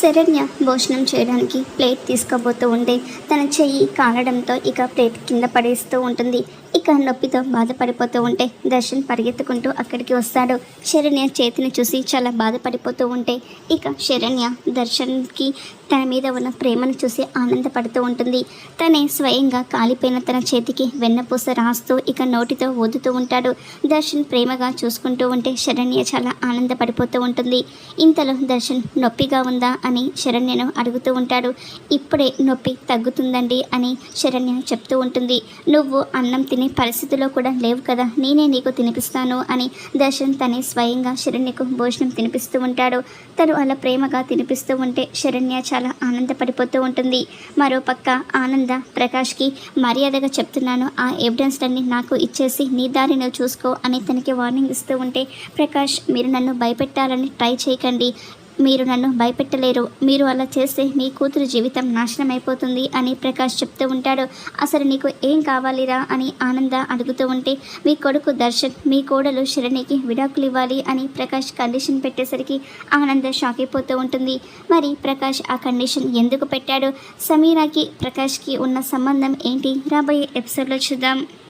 శరణ్య భోజనం చేయడానికి ప్లేట్ తీసుకోబోతూ ఉంటే తన చెయ్యి కాలడంతో ఇక ప్లేట్ కింద పడేస్తూ ఉంటుంది. ఇక నొప్పితో బాధపడిపోతూ ఉంటే దర్శన్ పరిగెత్తుకుంటూ అక్కడికి వస్తాడు. శరణ్య చేతిని చూసి చాలా బాధపడిపోతూ ఉంటే ఇక శరణ్య దర్శన్కి తన మీద ఉన్న ప్రేమను చూసి ఆనందపడుతూ ఉంటుంది. తనే స్వయంగా కాలిపోయిన తన చేతికి వెన్నపూస రాస్తూ ఇక నోటితో ఊదుతూ ఉంటాడు. దర్శన్ ప్రేమగా చూసుకుంటూ ఉంటే శరణ్య చాలా ఆనందపడిపోతూ ఉంటుంది. ఇంతలో దర్శన్ నొప్పిగా ఉందా అని శరణ్యను అడుగుతూ ఉంటాడు. ఇప్పుడే నొప్పి తగ్గుతుందండి అని శరణ్య చెప్తూ ఉంటుంది. నువ్వు అన్నం తినే పరిస్థితిలో కూడా లేవు కదా. నేనే నీకు తినిపిస్తాను అని దర్శన్ తనే స్వయంగా శరణ్యకు భోజనం తినిపిస్తూ ఉంటాడు. తను అలా ప్రేమగా తినిపిస్తూ ఉంటే శరణ్య చాలా ఆనందపడిపోతూ ఉంటుంది. మరోపక్క ఆనంద ప్రకాష్కి మర్యాదగా చెప్తున్నాను ఆ ఎవిడెన్స్ అన్ని నాకు ఇచ్చేసి నీ దారి నువ్వు చూసుకో అని తనకి వార్నింగ్ ఇస్తూ ఉంటే ప్రకాష్ మీరు నన్ను భయపెట్టాలని ట్రై చేయకండి. మీరు నన్ను భయపెట్టలేరు. మీరు అలా చేస్తే మీ కూతురు జీవితం నాశనం అయిపోతుంది అని ప్రకాష్ చెప్తూ ఉంటాడు. అసలు నీకు ఏం కావాలిరా అని ఆనంద అడుగుతూ ఉంటే మీ కొడుకు దర్శన్ మీ కోడలు శరణికి విడాకులు ఇవ్వాలి అని ప్రకాష్ కండిషన్ పెట్టేసరికి ఆనంద షాక్ అయిపోతూ ఉంటుంది. మరి ప్రకాష్ ఆ కండిషన్ ఎందుకు పెట్టాడు? సమీరాకి ప్రకాష్కి ఉన్న సంబంధం ఏంటి? రాబోయే ఎపిసోడ్లో చూద్దాం.